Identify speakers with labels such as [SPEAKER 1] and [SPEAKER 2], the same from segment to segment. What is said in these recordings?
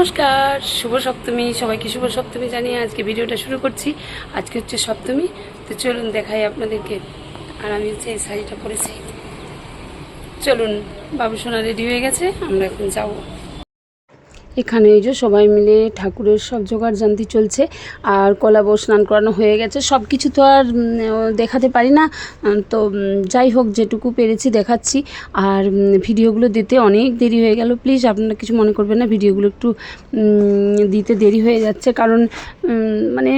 [SPEAKER 1] নমস্কার শুভ সপ্তমী সবাইকে শুভ সপ্তমী জানিয়ে আজকে ভিডিওটা শুরু করছি। আজকে হচ্ছে সপ্তমী, তো চলুন দেখাই আপনাদেরকে। আর আমি হচ্ছে এই শাড়িটা পরেছি। চলুন, বাবু সোনা রেডি হয়ে গেছে, আমরা এখন যাব। এখানে এই যে সবাই মিলে ঠাকুরের সব জোগাড় জানতি চলছে, আর কলা বউ স্নান করানো হয়ে গেছে। সব কিছু তো আর দেখাতে পারি না। তো যাই হোক, যেটুকু পেরেছি দেখাচ্ছি। আর ভিডিওগুলো দিতে অনেক দেরি হয়ে গেল। প্লিজ, আপনারা কিছু মনে করবেন না, ভিডিওগুলো একটু দিতে দেরি হয়ে যাচ্ছে। কারণ মানে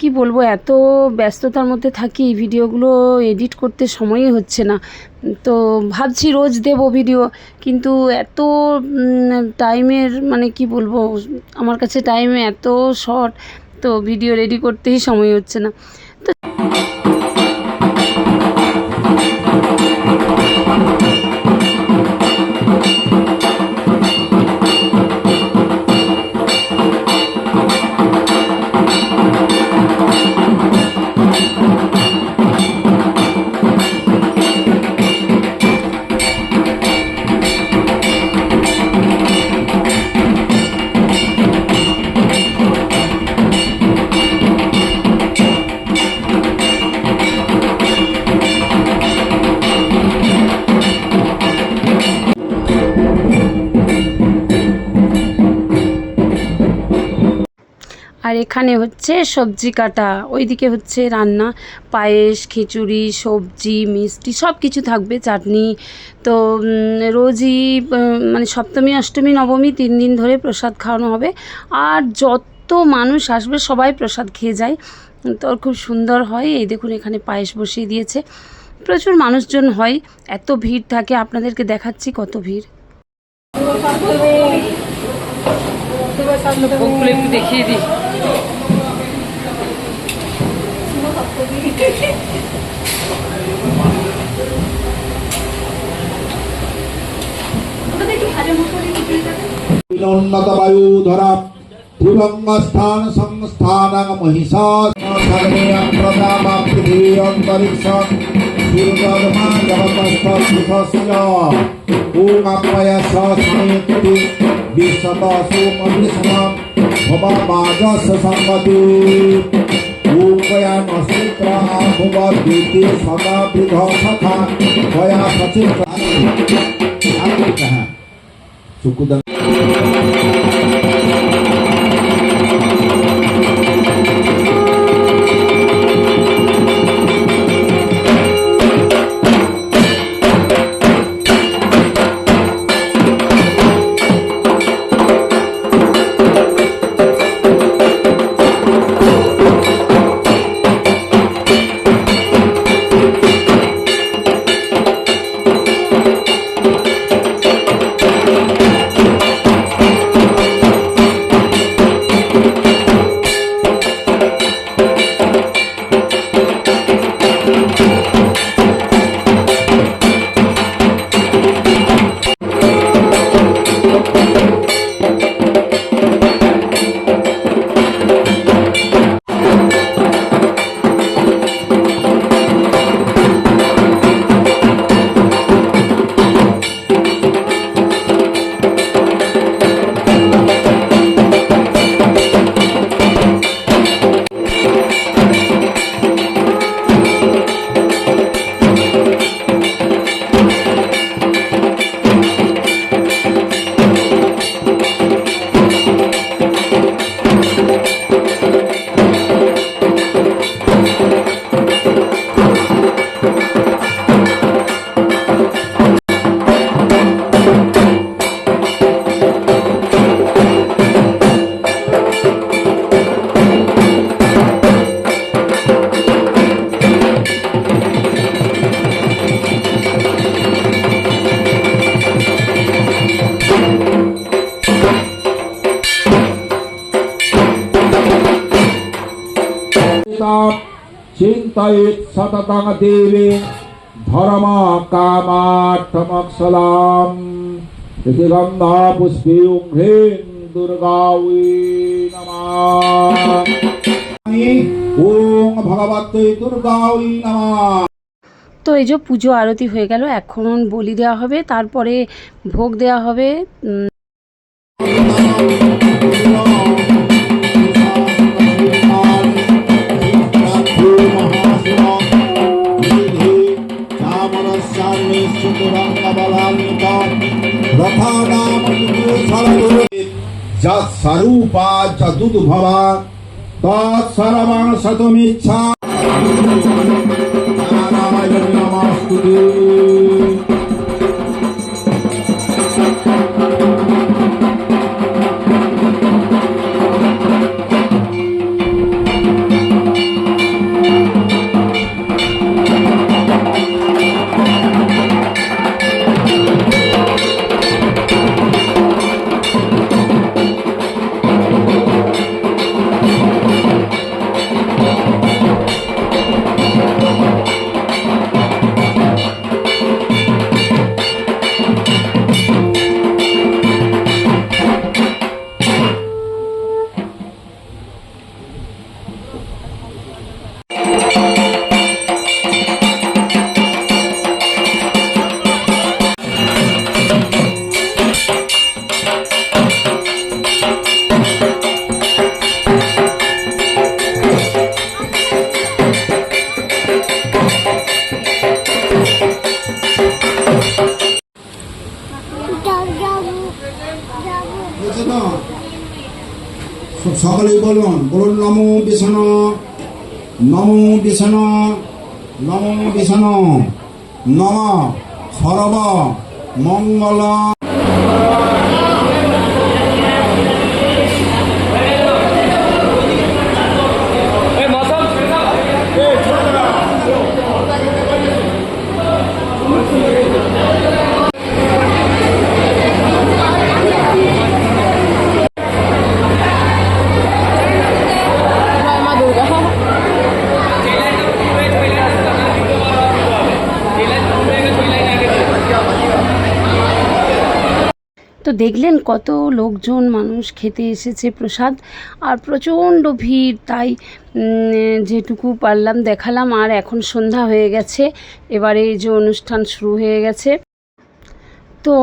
[SPEAKER 1] কি বলব, এত ব্যস্ততার মধ্যে থাকি ভিডিওগুলো এডিট করতে সময়ই হচ্ছে না। তো ভাবছি রোজ দেব ভিডিও কিন্তু এত টাইমের মানে কি বলব, আমার কাছে টাইমে এত শর্ট তো ভিডিও রেডি করতেই সময় হচ্ছে না। আর এখানে হচ্ছে সবজি কাটা ওইদিকে হচ্ছে রান্না পায়েস খিচুড়ি সবজি মিষ্টি সব কিছু থাকবে চাটনি। তো রোজই মানে সপ্তমী অষ্টমী নবমী তিন দিন ধরে প্রসাদ খাওয়ানো হবে। আর যত মানুষ আসবে সবাই প্রসাদ খেয়ে যায়। তো খুব সুন্দর হয়। এই দেখুন এখানে পায়েস বসিয়ে দিয়েছে। প্রচুর মানুষজন হয়। এত ভিড় থাকে আপনাদেরকে দেখাচ্ছি কত ভিড়। দেখিয়ে দিই।
[SPEAKER 2] উন্নত বায়ুধরা ভুলঙ্গস্থান সংস্থানং মহিষা সর্বেয়ং প্রজামা পৃথিবী অন্তরিক্ষ সূর্যর্মা জগতস্থ বিশ্বত সোমবিষ্ণম भवमाजस सम्मति ूपयामसूत्र सदा समावृध सखा भया सचिव सुकुदा চিন্তয়েত সততং দেবী ধর্ম কামার্থমক্ষলাম। ইতি গন্ধা পুষ্পে উঘ্রেন দুর্গাউই নমঃ। ওম ভগবতে নমঃ।
[SPEAKER 1] তো এই যে পুজো আরতি হয়ে গেল, এখন বলি দেওয়া হবে, তারপরে ভোগ দেওয়া হবে
[SPEAKER 2] যৎস্বরূপা চতুর্ভবা তৎসর্বাং শতমিচ্ছা নারায়ণ নমস্তুতে সকলেই বলুন বলুন নমো বিষ্ণু নমো বিষ্ণু নমো বিষ্ণু নম সর্ব মঙ্গল
[SPEAKER 1] দেখলেন কত লোকজন, মানুষ খেতে এসেছে, প্রসাদ, আর প্রচণ্ড ভিড়। তাই যেটুকু পারলাম দেখালাম, আর এখন সন্ধ্যা হয়ে গেছে, এবারে এই যে অনুষ্ঠান শুরু হয়ে গেছে। তো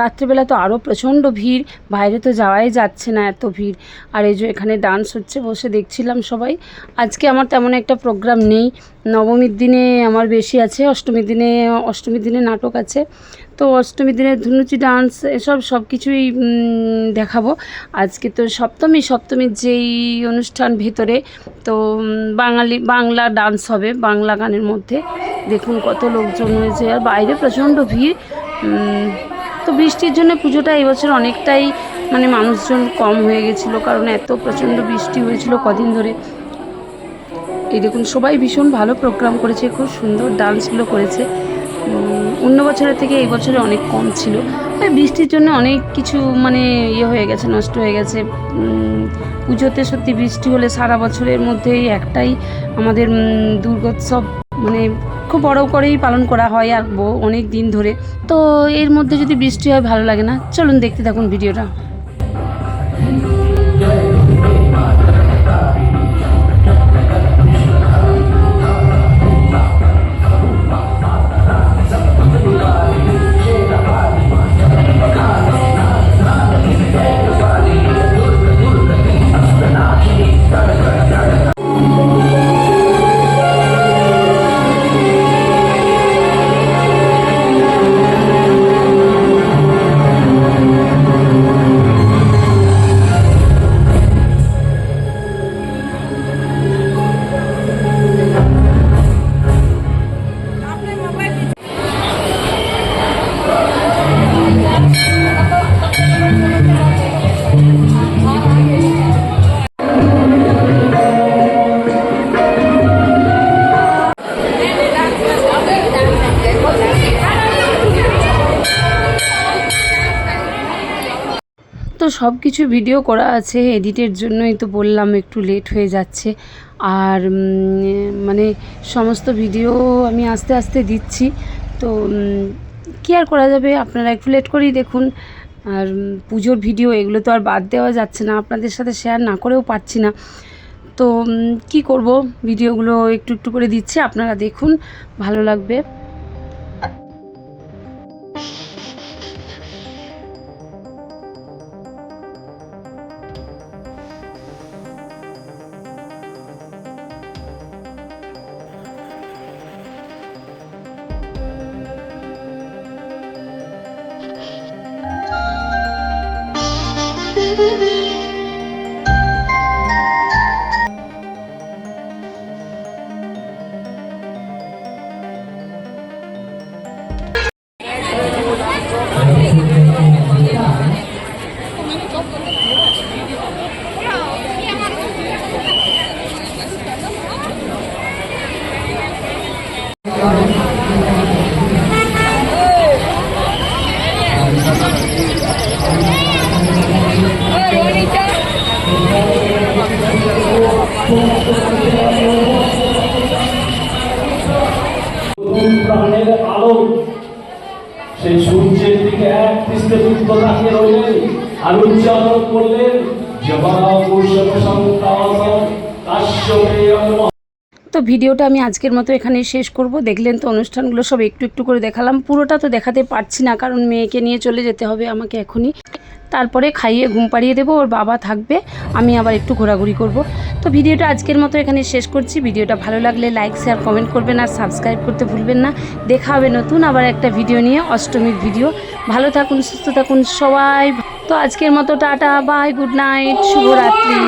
[SPEAKER 1] রাত্রিবেলা তো আরও প্রচণ্ড ভিড়, বাইরে তো যাওয়াই যাচ্ছে না এত ভিড়। আর এই যে এখানে ডান্স হচ্ছে বসে দেখছিলাম সবাই। আজকে আমার তেমন একটা প্রোগ্রাম নেই। নবমীর দিনে আমার বেশি আছে, অষ্টমীর দিনে অষ্টমীর দিনে নাটক আছে। তো অষ্টমীর দিনে ধুনুচি ডান্স, এসব সব কিছুই দেখাবো। আজকে তো সপ্তমী, সপ্তমীর যেই অনুষ্ঠান ভেতরে, তো বাঙালি, বাংলা ডান্স হবে, বাংলা গানের মধ্যে। দেখুন কত লোকজন হয়েছে আর বাইরে প্রচণ্ড ভিড়। তো বৃষ্টির জন্য পুজোটা এবছর অনেকটাই মানে মানুষজন কম হয়ে গেছিল, কারণ এত প্রচণ্ড বৃষ্টি হয়েছিল কদিন ধরে। এই দেখুন, সবাই ভীষণ ভালো প্রোগ্রাম করেছে, খুব সুন্দর ডান্সগুলো করেছে। অন্য বছরের থেকে এই বছরে অনেক কম ছিল। বৃষ্টির জন্য অনেক কিছু মানে ইয়ে হয়ে গেছে, নষ্ট হয়ে গেছে। পুজোতে সত্যি বৃষ্টি হলে সারা বছরের মধ্যেই একটাই আমাদের দুর্গোৎসব। মানে খুব বড় করেই পালন করা হয় আর অনেক দিন ধরে। তো এর মধ্যে যদি বৃষ্টি হয়, ভালো লাগে না। চলুন দেখতে থাকুন ভিডিওটা। সব কিছু ভিডিও করা আছে এডিটের জন্যই তো বললাম একটু লেট হয়ে যাচ্ছে। আর মানে সমস্ত ভিডিও আমি আস্তে আস্তে দিচ্ছি। তো কি আর করা যাবে? আপনারা একটু লেট করেই দেখুন। আর পুজোর ভিডিও এগুলো তো আর বাদ দেওয়া যাচ্ছে না, আপনাদের সাথে শেয়ার না করেও পারছি না। তো কি করব? ভিডিওগুলো একটু একটু করে দিচ্ছি, আপনারা দেখুন, ভালো লাগবে।
[SPEAKER 3] নতুন প্রাণের আলো। সেই সূর্যের দিকে এক দৃষ্টে যুক্ত তাকিয়ে রইলেন আর উচ্চারণ করলেন কাশ্যপেয়ম
[SPEAKER 1] তো ভিডিওটা আমি আজকের মতো এখানে শেষ করব। দেখলেন তো অনুষ্ঠানগুলো সব একটু একটু করে দেখালাম। পুরোটা তো দেখাতে পারছি না, কারণ মেয়েকে নিয়ে চলে যেতে হবে আমাকে এখনই। তারপরে খাইয়ে ঘুম পাড়িয়ে দেবো, ওর বাবা থাকবে, আমি আবার একটু ঘোরাঘুরি করব। তো ভিডিওটা আজকের মতো এখানে শেষ করছি। ভিডিওটা ভালো লাগলে লাইক, শেয়ার, কমেন্ট করবেন আর সাবস্ক্রাইব করতে ভুলবেন না। দেখা হবে নতুন আবার একটা ভিডিও নিয়ে, অষ্টমীর ভিডিও। ভালো থাকুন, সুস্থ থাকুন সবাই। তো আজকের মতো টাটা, বাই, গুড নাইট, শুভরাত্রি।